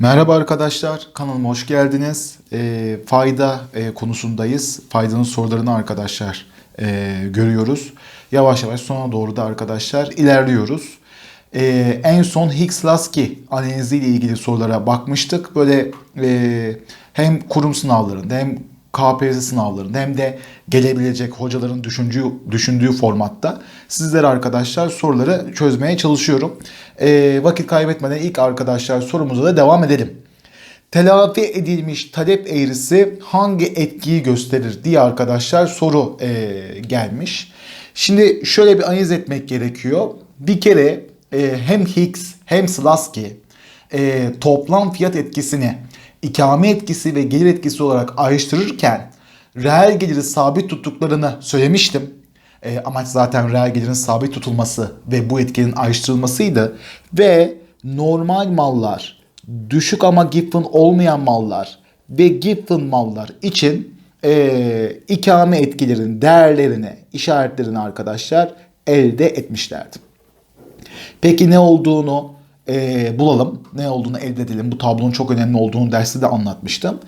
Merhaba arkadaşlar, kanalıma hoş geldiniz. E, fayda e, konusundayız. Faydanın sorularını arkadaşlar e, görüyoruz. Yavaş yavaş sona doğru da arkadaşlar ilerliyoruz. E, en son Higgs-Lasky analizi ile ilgili sorulara bakmıştık. Böyle e, hem kurum sınavlarında hem KPSS sınavlarında hem de gelebilecek hocaların düşündüğü, düşündüğü formatta sizlere arkadaşlar soruları çözmeye çalışıyorum. E, vakit kaybetmeden ilk arkadaşlar sorumuza da devam edelim. Telafi edilmiş talep eğrisi hangi etkiyi gösterir diye arkadaşlar soru e, gelmiş. Şimdi şöyle bir analiz etmek gerekiyor. Bir kere e, hem Higgs hem Slasky e, toplam fiyat etkisini ikame etkisi ve gelir etkisi olarak ayrıştırırken reel geliri sabit tuttuklarını söylemiştim. E, amaç zaten reel gelirin sabit tutulması ve bu etkinin ayrıştırılmasıydı. Ve normal mallar, düşük ama giffen olmayan mallar ve giffen mallar için e, ikame etkilerin değerlerini, işaretlerini arkadaşlar elde etmişlerdi. Peki ne olduğunu e, bulalım. Ne olduğunu elde edelim. Bu tablonun çok önemli olduğunu derste de anlatmıştım.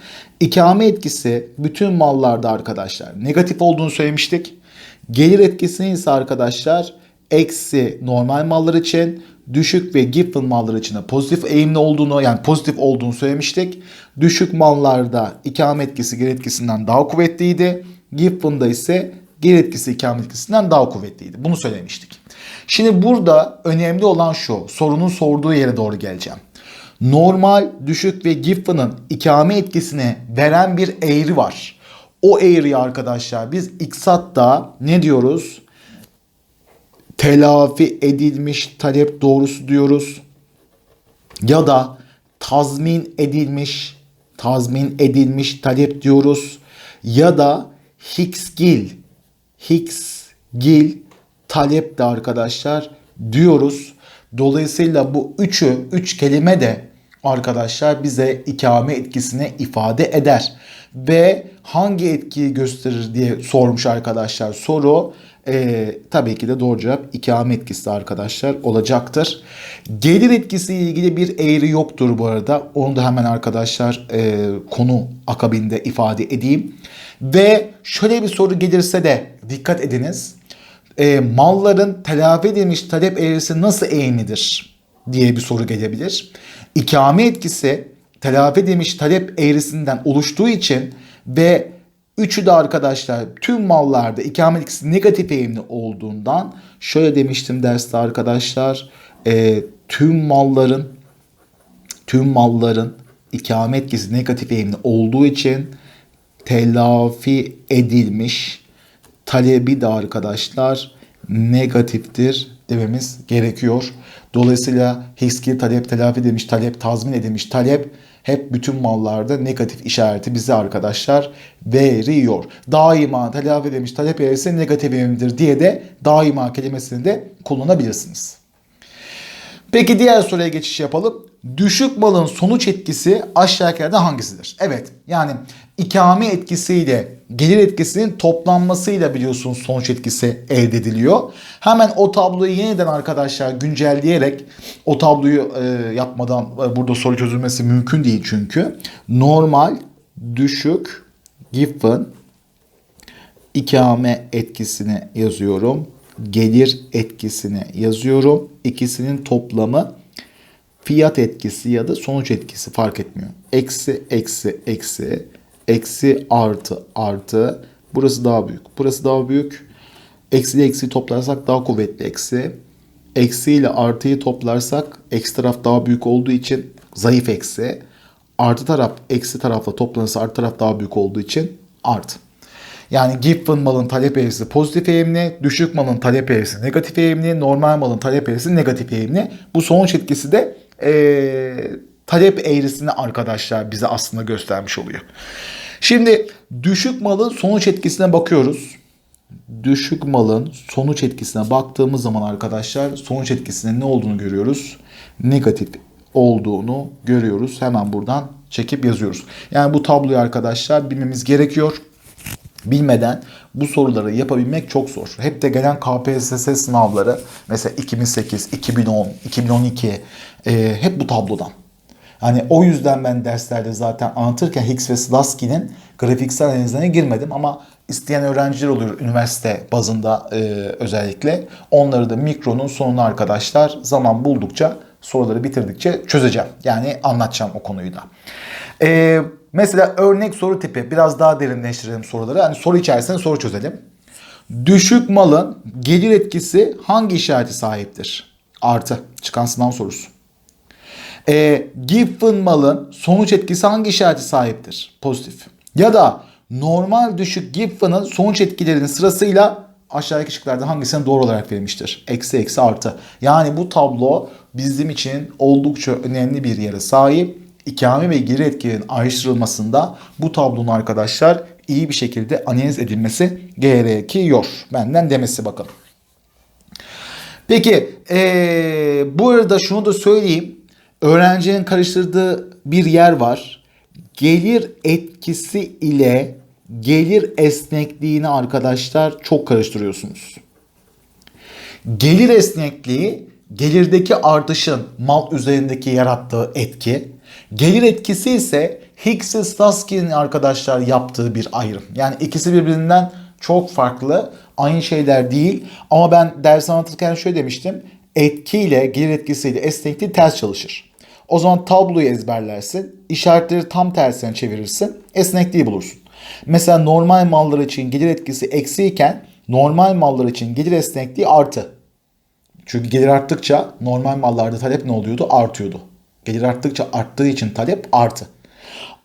İkame etkisi bütün mallarda arkadaşlar negatif olduğunu söylemiştik. Gelir etkisini ise arkadaşlar eksi normal mallar için düşük ve giffen mallar için de pozitif eğimli olduğunu yani pozitif olduğunu söylemiştik. Düşük mallarda ikame etkisi gelir etkisinden daha kuvvetliydi. Giffen'da ise gelir etkisi ikame etkisinden daha kuvvetliydi. Bunu söylemiştik. Şimdi burada önemli olan şu. Sorunun sorduğu yere doğru geleceğim. Normal, düşük ve Giffen'ın ikame etkisini veren bir eğri var. O eğriyi arkadaşlar biz iksatta ne diyoruz? Telafi edilmiş talep doğrusu diyoruz. Ya da tazmin edilmiş tazmin edilmiş talep diyoruz. Ya da Higgs-Gill Higgs-Gill talep de arkadaşlar diyoruz. Dolayısıyla bu üçü, üç kelime de arkadaşlar bize ikame etkisini ifade eder. Ve hangi etkiyi gösterir diye sormuş arkadaşlar soru. Ee, tabii ki de doğru cevap ikame etkisi arkadaşlar olacaktır. Gelir etkisi ile ilgili bir eğri yoktur bu arada. Onu da hemen arkadaşlar e, konu akabinde ifade edeyim. Ve şöyle bir soru gelirse de dikkat ediniz e, malların telafi edilmiş talep eğrisi nasıl eğimlidir diye bir soru gelebilir. İkame etkisi telafi edilmiş talep eğrisinden oluştuğu için ve üçü de arkadaşlar tüm mallarda ikame etkisi negatif eğimli olduğundan şöyle demiştim derste arkadaşlar e, tüm malların tüm malların ikame etkisi negatif eğimli olduğu için telafi edilmiş talebi de arkadaşlar negatiftir dememiz gerekiyor. Dolayısıyla Higgs'ki talep telafi edilmiş, talep tazmin edilmiş, talep hep bütün mallarda negatif işareti bize arkadaşlar veriyor. Daima telafi edilmiş talep eğrisi negatif eğimdir diye de daima kelimesini de kullanabilirsiniz. Peki diğer soruya geçiş yapalım. Düşük malın sonuç etkisi aşağıdakilerden hangisidir? Evet yani ikame etkisiyle gelir etkisinin toplanmasıyla biliyorsunuz sonuç etkisi elde ediliyor. Hemen o tabloyu yeniden arkadaşlar güncelleyerek o tabloyu e, yapmadan e, burada soru çözülmesi mümkün değil çünkü. Normal, düşük, given ikame etkisini yazıyorum. Gelir etkisini yazıyorum. İkisinin toplamı fiyat etkisi ya da sonuç etkisi fark etmiyor. Eksi, eksi, eksi, eksi, artı, artı. Burası daha büyük. Burası daha büyük. Eksi ile eksiyi toplarsak daha kuvvetli eksi. Eksi ile artıyı toplarsak eksi taraf daha büyük olduğu için zayıf eksi. Artı taraf eksi tarafla toplanırsa artı taraf daha büyük olduğu için artı. Yani given malın talep eğrisi pozitif eğimli, düşük malın talep eğrisi negatif eğimli, normal malın talep eğrisi negatif eğimli. Bu sonuç etkisi de ee, talep eğrisini arkadaşlar bize aslında göstermiş oluyor. Şimdi düşük malın sonuç etkisine bakıyoruz. Düşük malın sonuç etkisine baktığımız zaman arkadaşlar sonuç etkisinin ne olduğunu görüyoruz. Negatif olduğunu görüyoruz. Hemen buradan çekip yazıyoruz. Yani bu tabloyu arkadaşlar bilmemiz gerekiyor. Bilmeden bu soruları yapabilmek çok zor. Hep de gelen KPSS sınavları mesela 2008, 2010, 2012 e, hep bu tablodan. Hani o yüzden ben derslerde zaten anlatırken Higgs ve Slasky'nin grafiksel analizlerine girmedim ama isteyen öğrenciler oluyor üniversite bazında e, özellikle. Onları da mikronun sonuna arkadaşlar zaman buldukça soruları bitirdikçe çözeceğim. Yani anlatacağım o konuyu da. E, mesela örnek soru tipi biraz daha derinleştirelim soruları. Hani soru içerisinde soru çözelim. Düşük malın gelir etkisi hangi işareti sahiptir? Artı. Çıkan sınav sorusu. E, given malın sonuç etkisi hangi işareti sahiptir? Pozitif. Ya da normal düşük given'ın sonuç etkilerinin sırasıyla aşağıdaki şıklarda hangisine doğru olarak verilmiştir? Eksi eksi artı. Yani bu tablo bizim için oldukça önemli bir yere sahip. İkame ve geri etkilerin ayrıştırılmasında bu tablonun arkadaşlar iyi bir şekilde analiz edilmesi gerekiyor. Benden demesi bakın. Peki ee, bu arada şunu da söyleyeyim. Öğrencinin karıştırdığı bir yer var. Gelir etkisi ile gelir esnekliğini arkadaşlar çok karıştırıyorsunuz. Gelir esnekliği gelirdeki artışın mal üzerindeki yarattığı etki. Gelir etkisi ise Higgs ve Slasky'nin arkadaşlar yaptığı bir ayrım. Yani ikisi birbirinden çok farklı. Aynı şeyler değil. Ama ben ders anlatırken şöyle demiştim. Etkiyle, gelir etkisiyle esnekliği ters çalışır. O zaman tabloyu ezberlersin. işaretleri tam tersine çevirirsin. Esnekliği bulursun. Mesela normal mallar için gelir etkisi eksi iken normal mallar için gelir esnekliği artı. Çünkü gelir arttıkça normal mallarda talep ne oluyordu? Artıyordu. Gelir arttıkça arttığı için talep artı.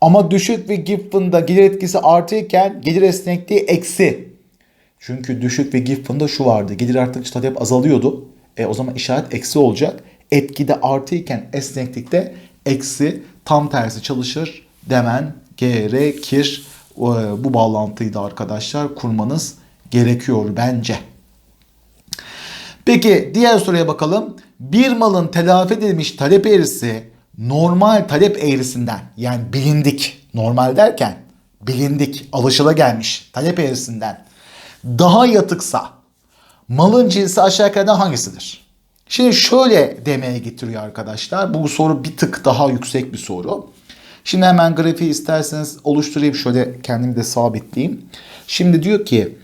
Ama düşük ve given'da gelir etkisi artıyken gelir esnekliği eksi. Çünkü düşük ve given'da şu vardı. Gelir arttıkça talep azalıyordu. E, o zaman işaret eksi olacak. Etkide artıyken esneklikte eksi tam tersi çalışır demen gerekir. Bu bağlantıyı da arkadaşlar kurmanız gerekiyor bence. Peki diğer soruya bakalım. Bir malın telafi edilmiş talep eğrisi normal talep eğrisinden yani bilindik normal derken bilindik alışıla gelmiş talep eğrisinden daha yatıksa malın cinsi aşağı yukarıdan hangisidir? Şimdi şöyle demeye getiriyor arkadaşlar. Bu soru bir tık daha yüksek bir soru. Şimdi hemen grafiği isterseniz oluşturayım. Şöyle kendimi de sabitleyeyim. Şimdi diyor ki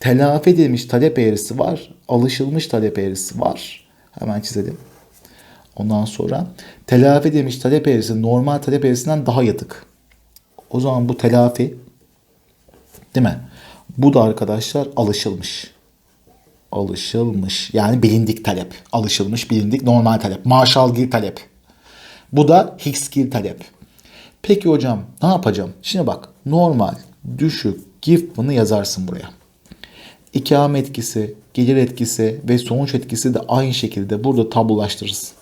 telafi edilmiş talep eğrisi var. Alışılmış talep eğrisi var. Hemen çizelim. Ondan sonra telafi edilmiş talep eğrisi normal talep eğrisinden daha yatık. O zaman bu telafi değil mi? Bu da arkadaşlar alışılmış. Alışılmış. Yani bilindik talep. Alışılmış, bilindik, normal talep. Marshall-Gill talep. Bu da Hicks-Gill talep. Peki hocam ne yapacağım? Şimdi bak normal, düşük, given'ı yazarsın buraya. İkame etkisi, gelir etkisi ve sonuç etkisi de aynı şekilde burada tablolaştırırız.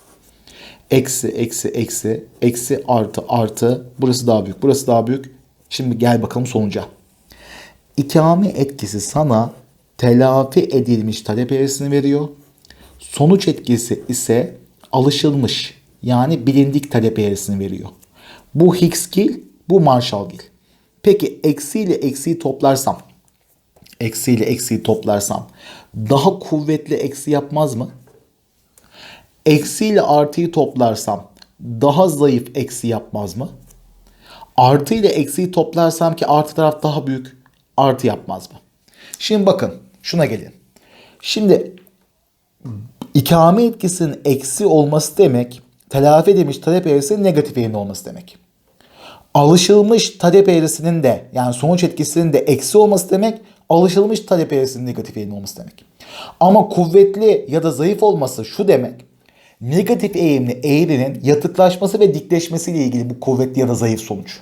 Eksi, eksi, eksi, eksi, artı, artı. Burası daha büyük, burası daha büyük. Şimdi gel bakalım sonuca. İkame etkisi sana telafi edilmiş talep eğrisini veriyor. Sonuç etkisi ise alışılmış yani bilindik talep eğrisini veriyor. Bu Higgs-Gill, bu Marshall-Gill. Peki eksi ile eksiyi toplarsam, eksi ile eksiyi toplarsam daha kuvvetli eksi yapmaz mı? Eksi ile artıyı toplarsam daha zayıf eksi yapmaz mı? Artı ile eksiyi toplarsam ki artı taraf daha büyük artı yapmaz mı? Şimdi bakın şuna gelin. Şimdi ikame etkisinin eksi olması demek telafi edilmiş talep eğrisinin negatif eğimli olması demek. Alışılmış talep eğrisinin de yani sonuç etkisinin de eksi olması demek alışılmış talep eğrisinin negatif eğimli olması demek. Ama kuvvetli ya da zayıf olması şu demek negatif eğimli eğrinin yatıklaşması ve dikleşmesiyle ilgili bu kuvvetli ya da zayıf sonuç.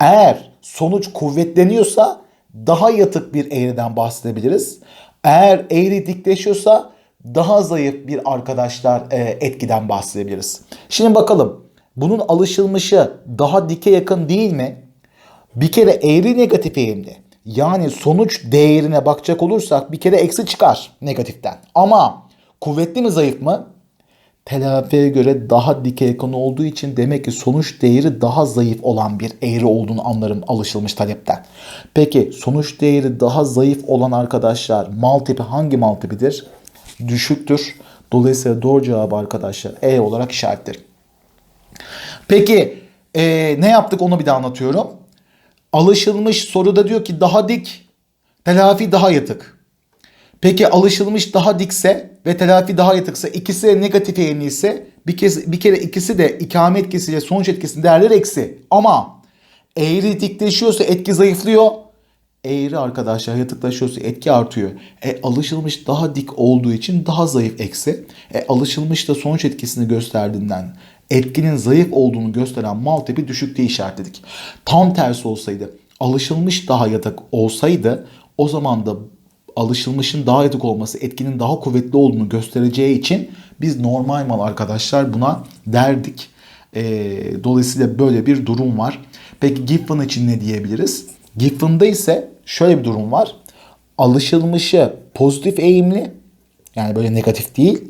Eğer sonuç kuvvetleniyorsa daha yatık bir eğriden bahsedebiliriz. Eğer eğri dikleşiyorsa daha zayıf bir arkadaşlar e, etkiden bahsedebiliriz. Şimdi bakalım bunun alışılmışı daha dike yakın değil mi? Bir kere eğri negatif eğimli. Yani sonuç değerine bakacak olursak bir kere eksi çıkar negatiften. Ama kuvvetli mi zayıf mı? Telafiye göre daha dike yakın olduğu için demek ki sonuç değeri daha zayıf olan bir eğri olduğunu anlarım alışılmış talepten. Peki sonuç değeri daha zayıf olan arkadaşlar mal tipi hangi mal tipidir? Düşüktür. Dolayısıyla doğru cevabı arkadaşlar E olarak işaretlerim. Peki e, ne yaptık onu bir daha anlatıyorum. Alışılmış soruda diyor ki daha dik, telafi daha yatık. Peki alışılmış daha dikse ve telafi daha yatıksa ikisi de negatif eğimli ise bir, kez, bir kere ikisi de ikamet etkisiyle sonuç etkisinin değerleri eksi. Ama eğri dikleşiyorsa etki zayıflıyor. Eğri arkadaşlar yatıklaşıyorsa etki artıyor. E, alışılmış daha dik olduğu için daha zayıf eksi. E, alışılmış da sonuç etkisini gösterdiğinden etkinin zayıf olduğunu gösteren mal tipi düşük diye işaretledik. Tam tersi olsaydı alışılmış daha yatık olsaydı o zaman da alışılmışın daha yatık olması etkinin daha kuvvetli olduğunu göstereceği için biz normal mal arkadaşlar buna derdik. E, dolayısıyla böyle bir durum var. Peki Giffen için ne diyebiliriz? Giffen'da ise şöyle bir durum var. Alışılmışı pozitif eğimli yani böyle negatif değil.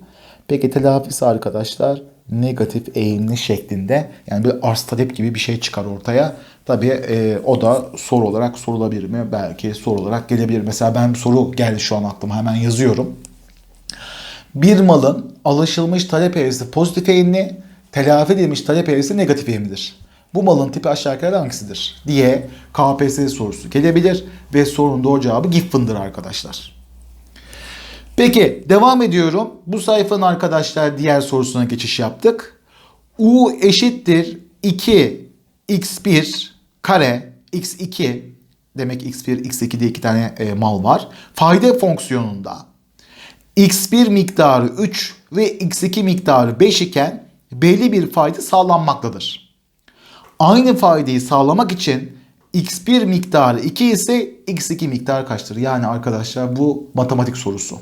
Peki telafisi arkadaşlar negatif eğimli şeklinde yani bir arz talep gibi bir şey çıkar ortaya. Tabii e, o da soru olarak sorulabilir mi? Belki soru olarak gelebilir. Mesela ben bir soru geldi şu an aklıma hemen yazıyorum. Bir malın alışılmış talep eğrisi pozitif eğimli, telafi edilmiş talep eğrisi negatif eğimlidir. Bu malın tipi aşağı yukarı hangisidir diye KPSS sorusu gelebilir ve sorunun doğru cevabı Giffen'dır arkadaşlar. Peki devam ediyorum. Bu sayfanın arkadaşlar diğer sorusuna geçiş yaptık. U eşittir 2 x1 kare x2 demek x1 x2 diye iki tane e, mal var. Fayda fonksiyonunda x1 miktarı 3 ve x2 miktarı 5 iken belli bir fayda sağlanmaktadır. Aynı faydayı sağlamak için x1 miktarı 2 ise x2 miktarı kaçtır? Yani arkadaşlar bu matematik sorusu.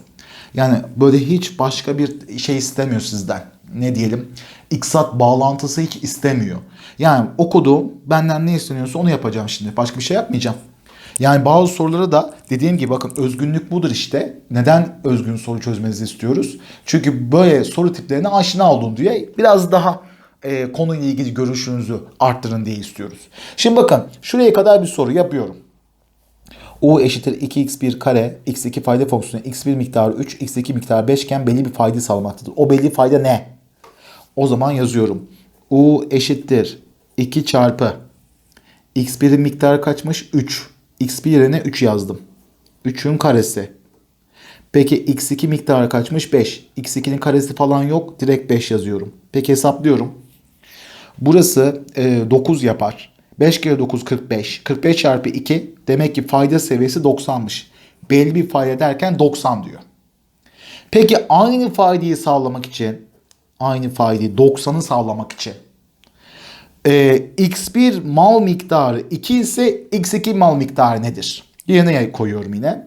Yani böyle hiç başka bir şey istemiyor sizden. Ne diyelim? İksat bağlantısı hiç istemiyor. Yani okuduğum benden ne isteniyorsa onu yapacağım şimdi. Başka bir şey yapmayacağım. Yani bazı soruları da dediğim gibi bakın özgünlük budur işte. Neden özgün soru çözmenizi istiyoruz? Çünkü böyle soru tiplerine aşina olun diye biraz daha e, konuyla ilgili görüşünüzü arttırın diye istiyoruz. Şimdi bakın şuraya kadar bir soru yapıyorum. U eşittir 2x1 kare x2 fayda fonksiyonu x1 miktarı 3 x2 miktarı 5 iken belli bir fayda sağlamaktadır. O belli fayda ne? O zaman yazıyorum. U eşittir 2 çarpı x1'in miktarı kaçmış? 3. x1 yerine 3 yazdım. 3'ün karesi. Peki x2 miktarı kaçmış? 5. x2'nin karesi falan yok. Direkt 5 yazıyorum. Peki hesaplıyorum. Burası e, 9 yapar. 5 kere 9 45. 45 çarpı 2 demek ki fayda seviyesi 90'mış. Belli bir fayda derken 90 diyor. Peki aynı faydayı sağlamak için aynı faydayı 90'ı sağlamak için e, x1 mal miktarı 2 ise x2 mal miktarı nedir? Yerine koyuyorum yine.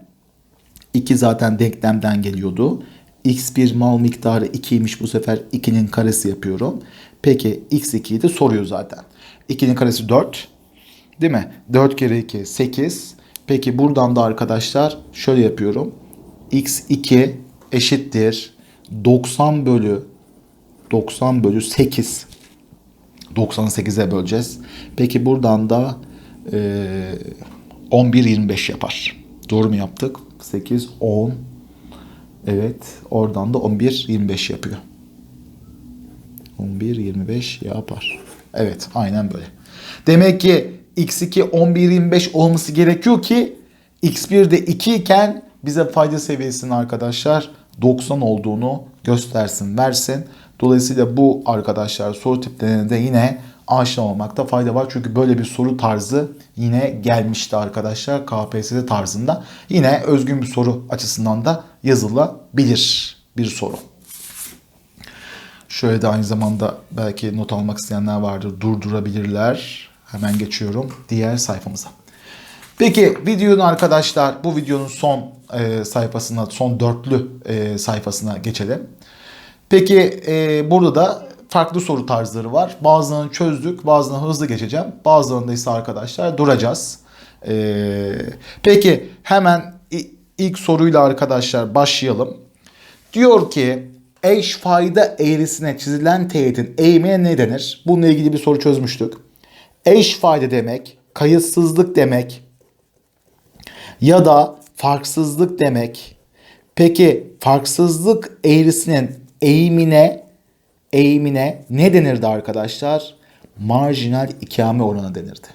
2 zaten denklemden geliyordu. x1 mal miktarı 2'ymiş bu sefer 2'nin karesi yapıyorum. Peki x2'yi de soruyor zaten. 2'nin karesi 4. Değil mi? 4 kere 2 8. Peki buradan da arkadaşlar şöyle yapıyorum. x2 eşittir 90 bölü 90 bölü 8. 98'e böleceğiz. Peki buradan da e, 11 25 yapar. Doğru mu yaptık? 8 10 Evet. Oradan da 11 25 yapıyor. 11 25 yapar. Evet aynen böyle. Demek ki x2 11 25 olması gerekiyor ki x1'de 2 iken bize fayda seviyesinin arkadaşlar 90 olduğunu göstersin, versin. Dolayısıyla bu arkadaşlar soru tiplerine de yine aşina olmakta fayda var. Çünkü böyle bir soru tarzı yine gelmişti arkadaşlar KPSS tarzında. Yine özgün bir soru açısından da yazılabilir bir soru. Şöyle de aynı zamanda belki not almak isteyenler vardır. Durdurabilirler. Hemen geçiyorum diğer sayfamıza. Peki videonun arkadaşlar bu videonun son e, sayfasına, son dörtlü e, sayfasına geçelim. Peki e, burada da farklı soru tarzları var. Bazılarını çözdük, bazılarını hızlı geçeceğim. Bazılarında ise arkadaşlar duracağız. E, peki hemen ilk soruyla arkadaşlar başlayalım. Diyor ki eş fayda eğrisine çizilen teğetin eğimine ne denir? Bununla ilgili bir soru çözmüştük. Eş fayda demek, kayıtsızlık demek ya da farksızlık demek. Peki farksızlık eğrisinin eğimine eğimine ne denirdi arkadaşlar? marjinal ikame oranı denirdi.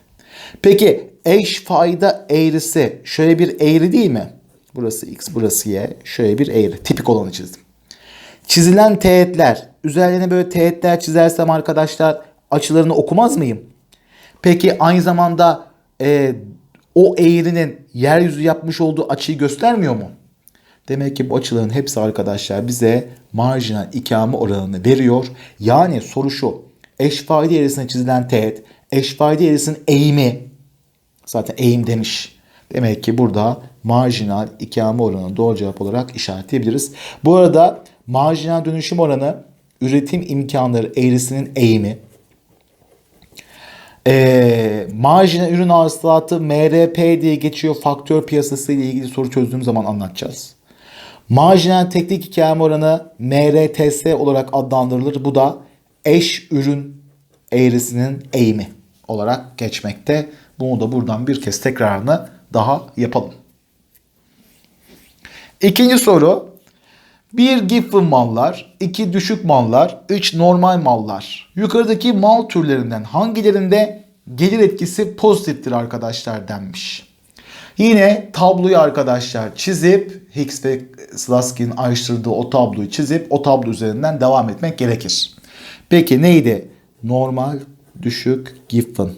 Peki eş fayda eğrisi şöyle bir eğri değil mi? Burası x, burası y. Şöyle bir eğri. Tipik olanı çizdim. Çizilen teğetler, üzerlerine böyle teğetler çizersem arkadaşlar açılarını okumaz mıyım? Peki aynı zamanda e, o eğrinin yeryüzü yapmış olduğu açıyı göstermiyor mu? Demek ki bu açıların hepsi arkadaşlar bize marjinal ikame oranını veriyor. Yani soru şu. Eş fayda eğrisine çizilen teğet, eş fayda eğrisinin eğimi zaten eğim demiş. Demek ki burada marjinal ikame oranı doğru cevap olarak işaretleyebiliriz. Bu arada marjinal dönüşüm oranı üretim imkanları eğrisinin eğimi. Ee, marjinal ürün hasılatı MRP diye geçiyor. Faktör piyasası ile ilgili soru çözdüğüm zaman anlatacağız. Marjinal teknik ikame oranı MRTS olarak adlandırılır. Bu da eş ürün eğrisinin eğimi olarak geçmekte. Bunu da buradan bir kez tekrarını daha yapalım. İkinci soru. Bir given mallar, iki düşük mallar, üç normal mallar. Yukarıdaki mal türlerinden hangilerinde gelir etkisi pozitiftir arkadaşlar denmiş. Yine tabloyu arkadaşlar çizip Higgs ve Slasky'nin ayrıştırdığı o tabloyu çizip o tablo üzerinden devam etmek gerekir. Peki neydi? Normal, düşük, given.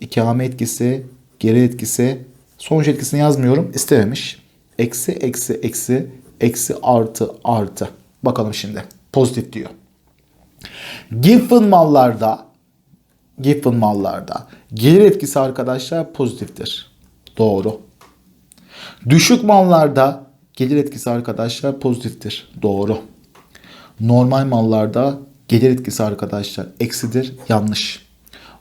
İkame etkisi, geri etkisi, sonuç etkisini yazmıyorum. istememiş. Eksi, eksi, eksi, eksi, artı, artı. Bakalım şimdi. Pozitif diyor. Given mallarda given mallarda gelir etkisi arkadaşlar pozitiftir. Doğru. Düşük mallarda gelir etkisi arkadaşlar pozitiftir. Doğru. Normal mallarda gelir etkisi arkadaşlar eksidir. Yanlış.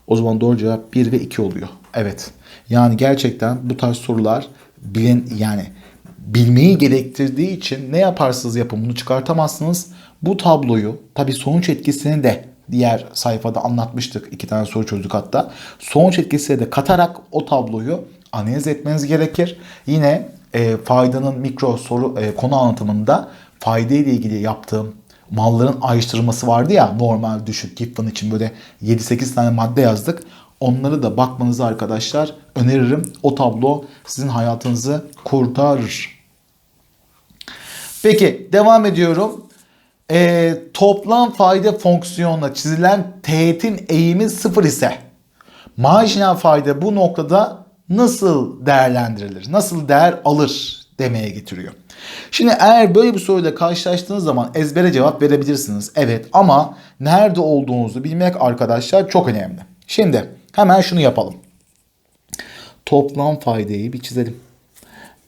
O zaman doğru cevap 1 ve 2 oluyor. Evet. Yani gerçekten bu tarz sorular bilin yani bilmeyi gerektirdiği için ne yaparsınız yapın bunu çıkartamazsınız. Bu tabloyu tabi sonuç etkisini de diğer sayfada anlatmıştık. iki tane soru çözdük hatta. Sonuç etkisine de katarak o tabloyu analiz etmeniz gerekir. Yine e, faydanın mikro soru e, konu anlatımında fayda ile ilgili yaptığım malların ayrıştırılması vardı ya normal düşük given için böyle 7-8 tane madde yazdık. Onları da bakmanızı arkadaşlar öneririm. O tablo sizin hayatınızı kurtarır. Peki devam ediyorum. Ee, toplam fayda fonksiyonla çizilen teğetin eğimi sıfır ise marjinal fayda bu noktada nasıl değerlendirilir? Nasıl değer alır demeye getiriyor. Şimdi eğer böyle bir soruyla karşılaştığınız zaman ezbere cevap verebilirsiniz. Evet ama nerede olduğunuzu bilmek arkadaşlar çok önemli. Şimdi hemen şunu yapalım. Toplam faydayı bir çizelim.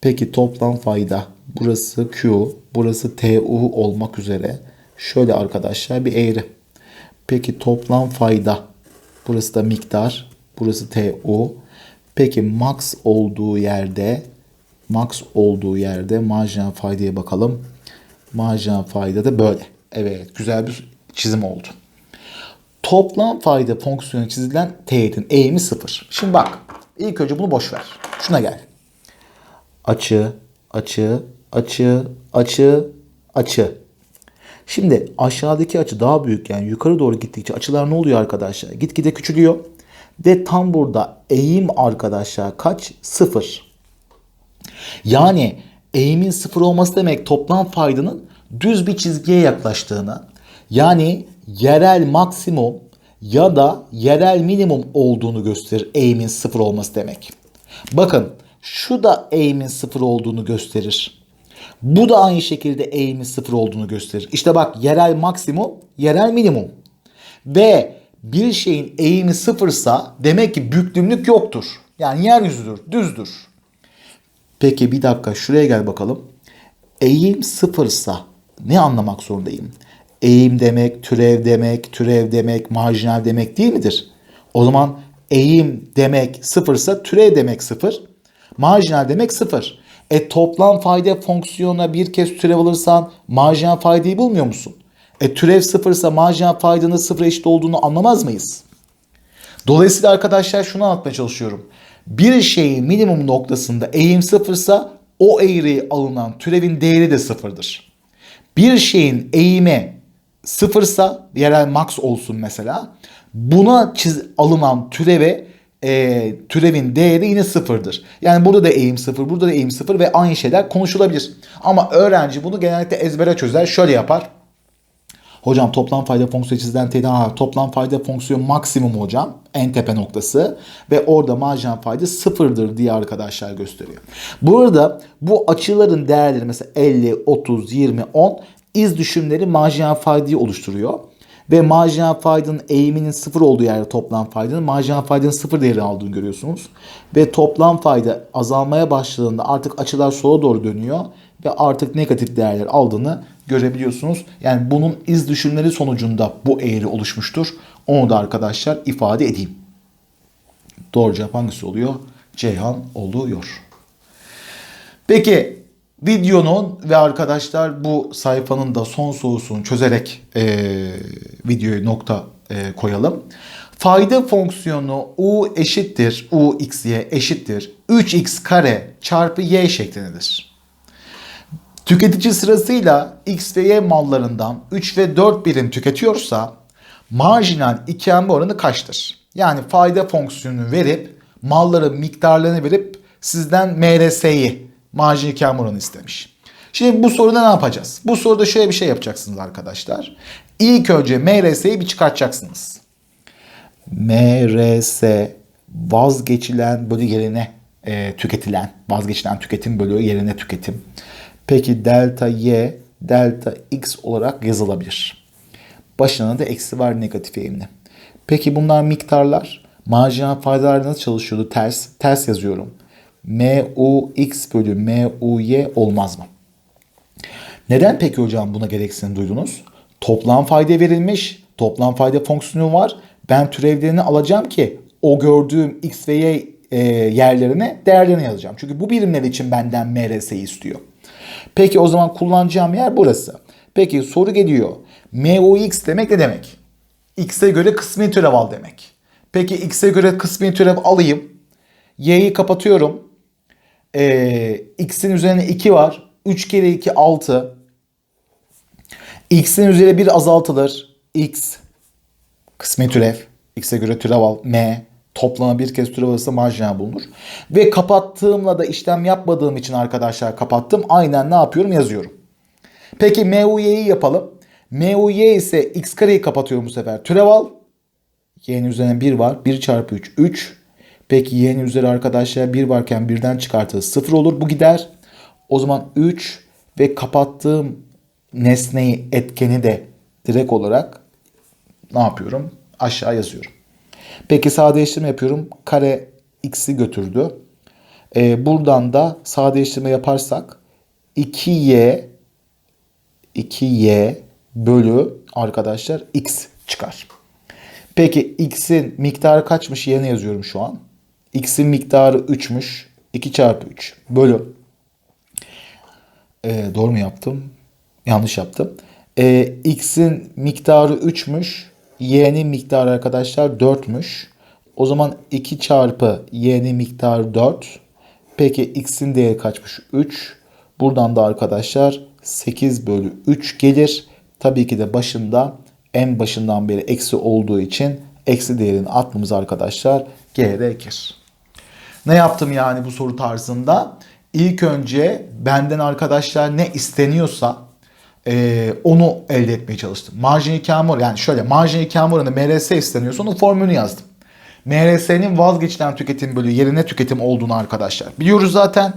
Peki toplam fayda burası Q, burası TU olmak üzere şöyle arkadaşlar bir eğri. Peki toplam fayda burası da miktar, burası TU. Peki max olduğu yerde max olduğu yerde marjinal faydaya bakalım. Marjinal fayda da böyle. Evet güzel bir çizim oldu. Toplam fayda fonksiyonu çizilen teğetin eğimi sıfır. Şimdi bak ilk önce bunu boş ver. Şuna gel. Açı, açı, açı, açı, açı. Şimdi aşağıdaki açı daha büyük yani yukarı doğru gittikçe açılar ne oluyor arkadaşlar? Gitgide küçülüyor. Ve tam burada eğim arkadaşlar kaç? Sıfır. Yani eğimin sıfır olması demek toplam faydanın düz bir çizgiye yaklaştığını yani yerel maksimum ya da yerel minimum olduğunu gösterir eğimin sıfır olması demek. Bakın şu da eğimin sıfır olduğunu gösterir. Bu da aynı şekilde eğimin sıfır olduğunu gösterir. İşte bak yerel maksimum, yerel minimum. Ve bir şeyin eğimi sıfırsa demek ki büklümlük yoktur. Yani yeryüzüdür, düzdür. Peki bir dakika şuraya gel bakalım. Eğim sıfırsa ne anlamak zorundayım? Eğim demek, türev demek, türev demek, marjinal demek değil midir? O zaman eğim demek sıfırsa türev demek sıfır. Marjinal demek sıfır. E toplam fayda fonksiyonuna bir kez türev alırsan marjinal faydayı bulmuyor musun? E türev sıfırsa marjinal faydanın sıfır eşit olduğunu anlamaz mıyız? Dolayısıyla arkadaşlar şunu anlatmaya çalışıyorum. Bir şeyin minimum noktasında eğim sıfırsa o eğriye alınan türevin değeri de sıfırdır. Bir şeyin eğimi sıfırsa yerel max olsun mesela. Buna çiz, alınan türeve e, türevin değeri yine sıfırdır. Yani burada da eğim sıfır, burada da eğim sıfır ve aynı şeyler konuşulabilir. Ama öğrenci bunu genellikle ezbere çözer. Şöyle yapar. Hocam toplam fayda fonksiyonu çizilen ha, toplam fayda fonksiyonu maksimum hocam en tepe noktası ve orada marjinal fayda sıfırdır diye arkadaşlar gösteriyor. Burada bu açıların değerleri mesela 50, 30, 20, 10 iz düşümleri marjinal faydayı oluşturuyor. Ve marjinal faydanın eğiminin sıfır olduğu yerde toplam faydanın marjinal faydanın sıfır değeri aldığını görüyorsunuz. Ve toplam fayda azalmaya başladığında artık açılar sola doğru dönüyor ve artık negatif değerler aldığını görebiliyorsunuz. Yani bunun iz düşümleri sonucunda bu eğri oluşmuştur. Onu da arkadaşlar ifade edeyim. Doğru cevap hangisi oluyor? Ceyhan oluyor. Peki videonun ve arkadaşlar bu sayfanın da son sorusunu çözerek e, videoyu nokta e, koyalım. Fayda fonksiyonu u eşittir u x y eşittir 3x kare çarpı y şeklindedir. Tüketici sırasıyla X ve Y mallarından 3 ve 4 birim tüketiyorsa marjinal ikambe oranı kaçtır? Yani fayda fonksiyonunu verip malların miktarlarını verip sizden MRS'yi marjinal ikambe oranı istemiş. Şimdi bu soruda ne yapacağız? Bu soruda şöyle bir şey yapacaksınız arkadaşlar. İlk önce MRS'yi bir çıkartacaksınız. MRS vazgeçilen bölü yerine e, tüketilen, vazgeçilen tüketim bölü yerine tüketim. Peki delta y delta x olarak yazılabilir. Başına da eksi var negatif eğimli. Peki bunlar miktarlar. Marjinal faydalar nasıl çalışıyordu? Ters. Ters yazıyorum. Mu x bölü mu y olmaz mı? Neden peki hocam buna gereksinim duydunuz? Toplam fayda verilmiş. Toplam fayda fonksiyonu var. Ben türevlerini alacağım ki o gördüğüm x ve y e, yerlerine değerlerini yazacağım. Çünkü bu birimler için benden MRS'yi istiyor. Peki o zaman kullanacağım yer burası. Peki soru geliyor. MUX demek ne demek? X'e göre kısmi türev al demek. Peki X'e göre kısmi türev alayım. Y'yi kapatıyorum. Ee, X'in üzerine 2 var. 3 kere 2 6. X'in üzerine 1 azaltılır. X kısmi türev. X'e göre türev al. M toplama bir kez türev alırsa marjinal bulunur. Ve kapattığımla da işlem yapmadığım için arkadaşlar kapattım. Aynen ne yapıyorum yazıyorum. Peki MUY'yi yapalım. MUY ise x kareyi kapatıyorum bu sefer. Türev al. Y'nin üzerine 1 var. 1 çarpı 3 3. Peki y'nin üzeri arkadaşlar 1 varken 1'den çıkartırız 0 olur. Bu gider. O zaman 3 ve kapattığım nesneyi etkeni de direkt olarak ne yapıyorum? Aşağı yazıyorum. Peki sadeleştirme yapıyorum. Kare x'i götürdü. Ee, buradan da sadeleştirme yaparsak 2y 2y bölü arkadaşlar x çıkar. Peki x'in miktarı kaçmış yerine yazıyorum şu an. X'in miktarı 3'müş. 2 çarpı 3 bölü. Ee, doğru mu yaptım? Yanlış yaptım. Ee, x'in miktarı 3'müş. y'nin miktarı arkadaşlar 4'müş. O zaman 2 çarpı y'nin miktarı 4. Peki x'in değeri kaçmış? 3. Buradan da arkadaşlar 8 bölü 3 gelir. Tabii ki de başında en başından beri eksi olduğu için eksi değerini atmamız arkadaşlar gerekir. Ne yaptım yani bu soru tarzında? İlk önce benden arkadaşlar ne isteniyorsa e, onu elde etmeye çalıştım. Marjin ikame oranı yani şöyle marjin ikame oranı MRS isteniyorsa onun formülünü yazdım. MRS'nin vazgeçilen tüketim bölü yerine tüketim olduğunu arkadaşlar biliyoruz zaten.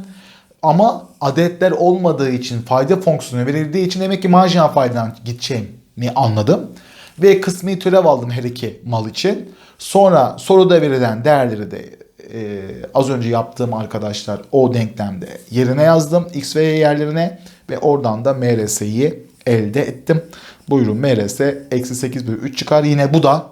Ama adetler olmadığı için fayda fonksiyonu verildiği için demek ki marjinal faydadan gideceğimi anladım. Ve kısmi türev aldım her iki mal için. Sonra soruda verilen değerleri de e, az önce yaptığım arkadaşlar o denklemde yerine yazdım. X ve Y yerlerine ve oradan da MRS'yi elde ettim. Buyurun MRS eksi 8 bölü 3 çıkar. Yine bu da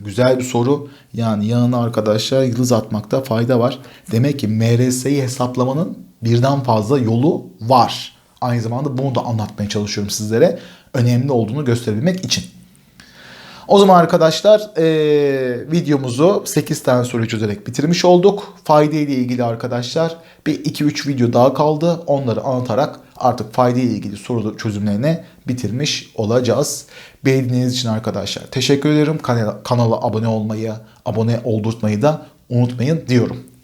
güzel bir soru. Yani yanına arkadaşlar yıldız atmakta fayda var. Demek ki MRS'yi hesaplamanın birden fazla yolu var. Aynı zamanda bunu da anlatmaya çalışıyorum sizlere. Önemli olduğunu gösterebilmek için. O zaman arkadaşlar e, videomuzu 8 tane soru çözerek bitirmiş olduk. Fayda ile ilgili arkadaşlar bir 2-3 video daha kaldı. Onları anlatarak artık fayda ile ilgili soru çözümlerini bitirmiş olacağız. Beğendiğiniz için arkadaşlar teşekkür ederim. Kanala, kanala abone olmayı, abone oldurtmayı da unutmayın diyorum.